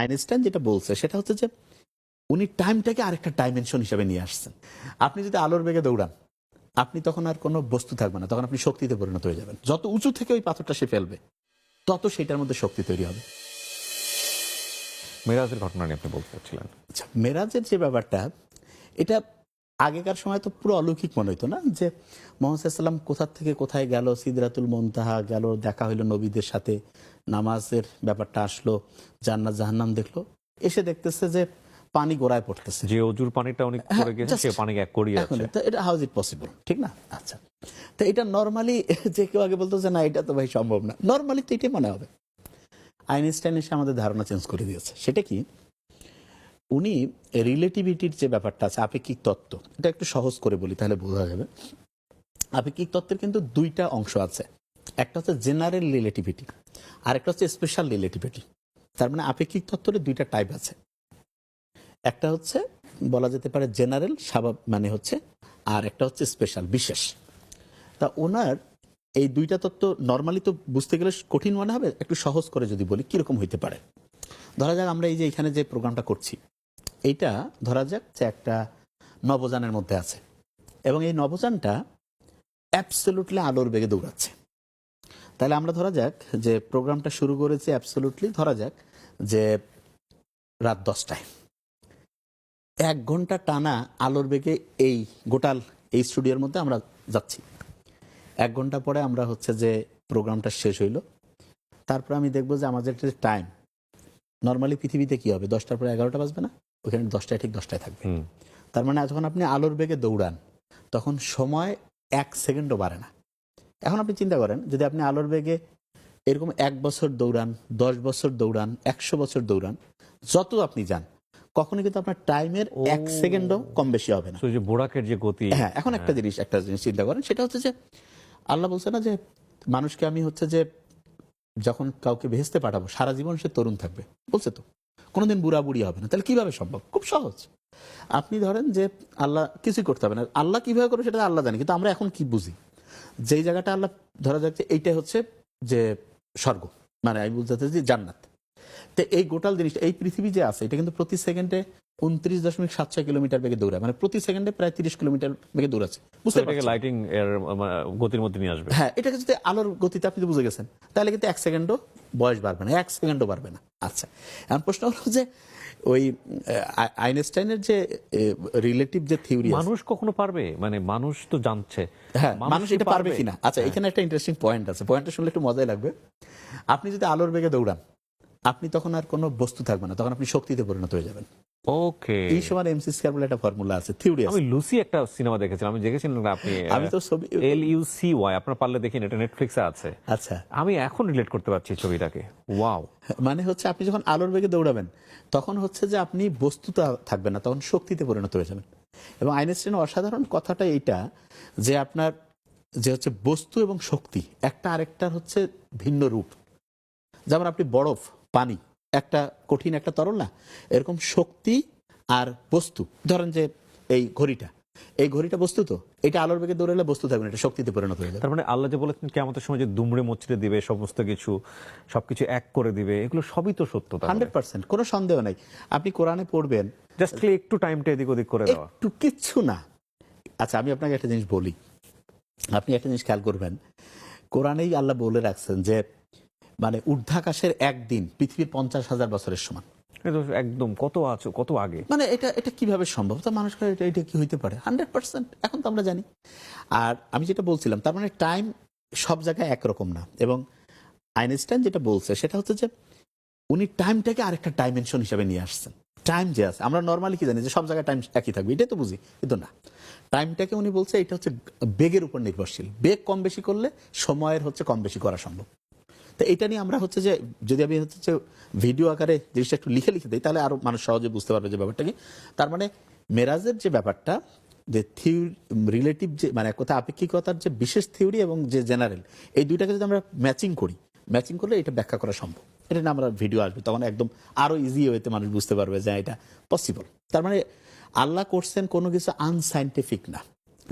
Einstein যেটা বলছে সেটা হচ্ছে যে উনি টাইমটাকে আরেকটা ডাইমেনশন হিসাবে নিয়ে আসছেন। আপনি যদি আলোর বেগে দৌড়ান আপনি তখন আর কোনো বস্তু থাকবে না তখন আপনি শক্তিতে পরিণত হয়ে যাবেন। যত উঁচু থেকে ওই পাথরটা সে ফেলবে তত সেটার মধ্যে শক্তি তৈরি হবে। মেরাজের ঘটনা নিয়ে আপনি বলতে চাচ্ছিলেন। আচ্ছা মেরাজের যে ব্যাপারটা এটা আগেকার সময় তো পুরো অলৌকিক মনে হইতো না যে মোহাম্মদ সাল্লাম কোথা থেকে কোথায় গেল সিদরাতুল মন্তাহা গেল দেখা হইল নবীদের সাথে নামাজের ব্যাপারটা আসলো জান্নাত জাহান্নাম দেখল এসে দেখতেছে যে পানি গোড়ায় পড়তেছে। যে অজুর পানিটা অনেক হ্যাঁ, করে গেছেন just সে পানি এক এখন আছে। এটা হাউ ইজ ইট পসিবল ঠিক না? আচ্ছা। তো এটা নর্মালি যে কেউ আগে বলতো যে না এটা তো ভাই সম্ভব না। নর্মালি তো এটাই মনে হবে। আইনস্টাইন এসে আমাদের ধারণা চেঞ্জ করে দিয়েছে। সেটা কি? উনি রিলেটিভিটির যে ব্যাপারটা আছে, আপেক্ষিক তত্ত্ব, এটা একটু সহজ করে বলি তাহলে বোঝা যাবে। আপেক্ষিক তত্ত্বের কিন্তু দুইটা অংশ আছে। একটা হচ্ছে জেনারেল রিলেটিভিটি আর একটা হচ্ছে স্পেশাল রিলেটিভিটি তার মানে আপেক্ষিক তত্ত্বের দুইটা টাইপ আছে। একটা হচ্ছে, বলা যেতে পারে জেনারেল স্বাভাব মানে হচ্ছে, আর একটা হচ্ছে স্পেশাল বিশেষ। তা ওনার এই দুইটা তত্ত্ব নর্মালি তো বুঝতে গেলে কঠিন মনে হবে, একটু সহজ করে যদি বলি, কীরকম হইতে পারে? ধরা যাক আমরা এই যে এখানে যে প্রোগ্রামটা করছি এইটা ধরা যাক যে একটা নবযানের মধ্যে আছে। এবং এই নবযানটা অ্যাবসলুটলি আলোর বেগে দৌড়াচ্ছে। তাহলে আমরা ধরা যাক যে প্রোগ্রামটা শুরু করেছি অ্যাবসলুটলি ধরা যাক যে রাত দশটায়। এক ঘণ্টা টানা আলোর বেগে এই গোটাল এই স্টুডিওর মধ্যে আমরা যাচ্ছি। এক ঘণ্টা পরে আমরা হচ্ছে যে প্রোগ্রামটা শেষ হইল। তারপর আমি দেখব যে আমাদের টাইম নর্মালি পৃথিবীতে কি হবে? দশটার পরে এগারোটা বাজবে না? ওখানে দশটায় ঠিক দশটায় থাকবে। তার মানে যখন আপনি আলোর বেগে দৌড়ান তখন সময় এক সেকেন্ডও বাড়ে না। এখন আপনি চিন্তা করেন যদি আপনি আলোর বেগে এরকম এক বছর দৌড়ান দশ বছর দৌড়ান একশো বছর দৌড়ান যত আপনি যান কখনো কিন্তু আপনার টাইমের এক সেকেন্ডও কম বেশি হবে না। যে বোরাকের যে গতি হ্যাঁ এখন একটা জিনিস একটা জিনিস চিন্তা করেন সেটা হচ্ছে যে আল্লাহ বলছে না যে মানুষকে আমি হচ্ছে যে যখন কাউকে ভেস্তে পাঠাবো সারা জীবন সে তরুণ থাকবে। বলছে তো। কোনোদিন বুড়া বুড়ি হবে না। তাহলে কীভাবে সম্ভব? খুব সহজ। আপনি ধরেন যে আল্লাহ কিছুই করতে হবে না। আল্লাহ কীভাবে করবে সেটা আল্লাহ জানি, কিন্তু আমরা এখন কি বুঝি? যেই জায়গাটা আল্লাহ ধরা যাচ্ছে এইটাই হচ্ছে যে স্বর্গ। মানে আমি বুঝতে চাচ্ছি যে জান্নাত। তো এই গোটাল জিনিসটা, এই পৃথিবী যে আছে, এটা কিন্তু প্রতি সেকেন্ডে উনত্রিশ দশমিক সাত ছয় কিলোমিটার বেগে দৌড়ায়। মানে প্রতি সেকেন্ডে প্রায় তিরিশ কিলোমিটার বেগে দৌড়াচ্ছে। বুঝতে পারছেন? লাইটিং এর গতির মধ্যে নিয়ে আসবে। হ্যাঁ এটাকে যদি আলোর গতিতে আপনি বুঝে গেছেন তাহলে কিন্তু এক সেকেন্ডও বয়স বাড়বে না এক সেকেন্ডও বাড়বে না। আচ্ছা এখন প্রশ্ন হলো যে ওই আইনস্টাইনের যে রিলেটিভ যে থিওরি মানুষ কখনো পারবে? মানে মানুষ তো জানছে। হ্যাঁ মানুষ এটা পারবে কিনা? আচ্ছা এখানে একটা ইন্টারেস্টিং পয়েন্ট আছে। পয়েন্টটা শুনলে একটু মজাই লাগবে। আপনি যদি আলোর বেগে দৌড়ান আপনি তখন আর কোনো বস্তু থাকবে না তখন আপনি শক্তিতে পরিণত হয়ে যাবেন। ওকে স্কয়ার বলে একটা ফর্মুলা আছে থিওরি আছে। আমি লুসি একটা সিনেমা দেখেছিলাম আমি দেখেছিলাম না আপনি আমি তো ছবি এল ইউ সি ওয়াই আপনার পারলে দেখেন এটা নেটফ্লিক্সে আছে। আচ্ছা। আমি এখন রিলেট করতে পারছি ছবিটাকে। ওয়াও মানে হচ্ছে আপনি যখন আলোর বেগে দৌড়াবেন তখন হচ্ছে যে আপনি বস্তুতে থাকবেন না তখন শক্তিতে পরিণত হয়ে যাবেন। এবং আইনস্টাইনের অসাধারণ কথাটা এইটা যে আপনার যে হচ্ছে বস্তু এবং শক্তি একটা আরেকটার হচ্ছে ভিন্ন রূপ। যেমন আপনি বরফ পানি একটা কঠিন একটা তরল না এরকম শক্তি আর বস্তু। ধরেন যে এই ঘড়িটা এই ঘড়িটা বস্তু তো এটা আলোর বেগে দৌড়ালে বস্তু থাকবে না এটা শক্তিতে পরিণত হয়ে যাবে। তার মানে আল্লাহ যে বলেছেন কেমতের সময় যে দুমড়ে মুচড়ে দিবে সমস্ত কিছু সবকিছু এক করে দিবে এগুলো সবই তো সত্য হান্ড্রেড পার্সেন্ট কোনো সন্দেহ নাই। আপনি কোরআনে পড়বেন। জাস্ট একটু টাইমটা এদিক ওদিক করে দেওয়া। একটু কিচ্ছু না। আচ্ছা আমি আপনাকে একটা জিনিস বলি। আপনি একটা জিনিস খেয়াল করবেন। কোরআনেই আল্লাহ বলে রাখছেন যে মানে ঊর্ধ্বাকাশের একদিন পৃথিবীর পঞ্চাশ হাজার বছরের সমান। একদম কত আছে কত আগে? মানে এটা এটা কীভাবে সম্ভব? তো মানুষ করে এটা এটা কি হইতে পারে? হান্ড্রেড পার্সেন্ট এখন তো আমরা জানি। আর আমি যেটা বলছিলাম তার মানে টাইম সব জায়গায় একরকম না। এবং আইনস্টাইন যেটা বলছে সেটা হচ্ছে যে উনি টাইমটাকে আরেকটা ডাইমেনশন হিসাবে নিয়ে আসছেন। টাইম যে আছে আমরা নর্মালি কি জানি যে সব জায়গায় টাইম একই থাকবে এটাই তো বুঝি কিন্তু না। টাইমটাকে উনি বলছে এটা হচ্ছে বেগের উপর নির্ভরশীল। বেগ কম বেশি করলে সময়ের হচ্ছে কম বেশি করা সম্ভব। তো এটা নিয়ে আমরা হচ্ছে যে, যদি আমি হচ্ছে ভিডিও আকারে জিনিসটা একটু লিখে লিখে দিই, তাহলে আরও মানুষ সহজে বুঝতে পারবে যে ব্যাপারটা কি। তার মানে মেরাজের যে ব্যাপারটা, যে থিওরি রিলেটিভ যে মানে কথা আপেক্ষিকতার যে বিশেষ থিওরি এবং যে জেনারেল এই দুইটাকে যদি আমরা ম্যাচিং করি ম্যাচিং করলে এটা ব্যাখ্যা করা সম্ভব। এটা নিয়ে আমরা ভিডিও আসবে, তখন একদম আরও ইজি ওয়েতে মানুষ বুঝতে পারবে যে এটা পসিবল তার মানে আল্লাহ করছেন কোনো কিছু আনসাইন্টিফিক না।